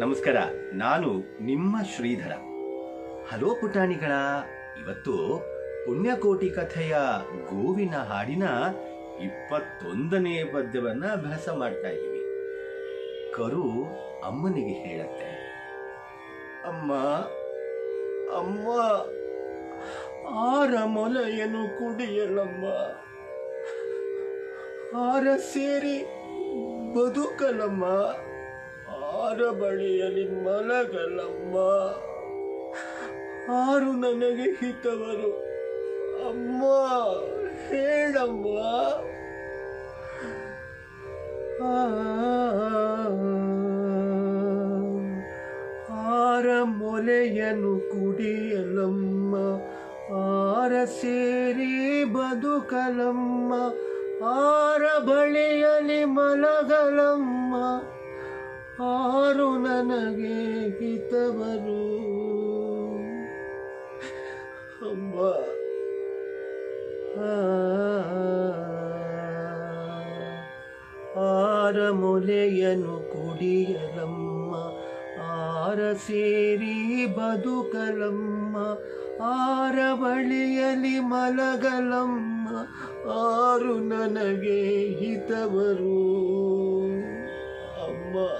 ನಮಸ್ಕಾರ, ನಾನು ನಿಮ್ಮ ಶ್ರೀಧರ. ಹಲೋ ಪುಟಾಣಿಗಳ, ಇವತ್ತು ಪುಣ್ಯಕೋಟಿ ಕಥೆಯ ಗೋವಿನ ಹಾಡಿನ ಇಪ್ಪತ್ತೊಂದನೇ ಪದ್ಯವನ್ನ ಅಭ್ಯಾಸ ಮಾಡ್ತಾ ಇದ್ದೀವಿ. ಕರು ಅಮ್ಮನಿಗೆ ಹೇಳತ್ತೆ. ಅಮ್ಮ ಅಮ್ಮ ಆರ ಕುಡಿಯಲಮ್ಮ. ಆರ ಸೇರಿ ಬದುಕಲಮ್ಮ. ಆರ ಬಳಿಯಲ್ಲಿ ಮಲಗಲಮ್ಮ. ಆರು ನನಗೆ ಹಿತವರು. ಅಮ್ಮ, ಹೇಳಮ್ಮ. ಆರ ಮೊಲೆಯನ್ನು ಕುಡಿಯಲಮ್ಮ. ಆರ ಸೇರಿ ಬದುಕಲಮ್ಮ. ಆರ ಬಳಿಯಲಿ ಮಲಗಲಮ್ಮ. ಆರು ನನಗೆ ಹಿತವರು. ಅಮ್ಮ ಆರ ಮೊಲೆಯನು ಕುಡಿಯಲಮ್ಮ. ಆರ ಸೇರಿ ಬದುಕಲಮ್ಮ. ಆರ ಬಳಿಯಲಿ ಮಲಗಲಮ್ಮ. ಆರು ನನಗೆ ಹಿತವರು. ಅಮ್ಮ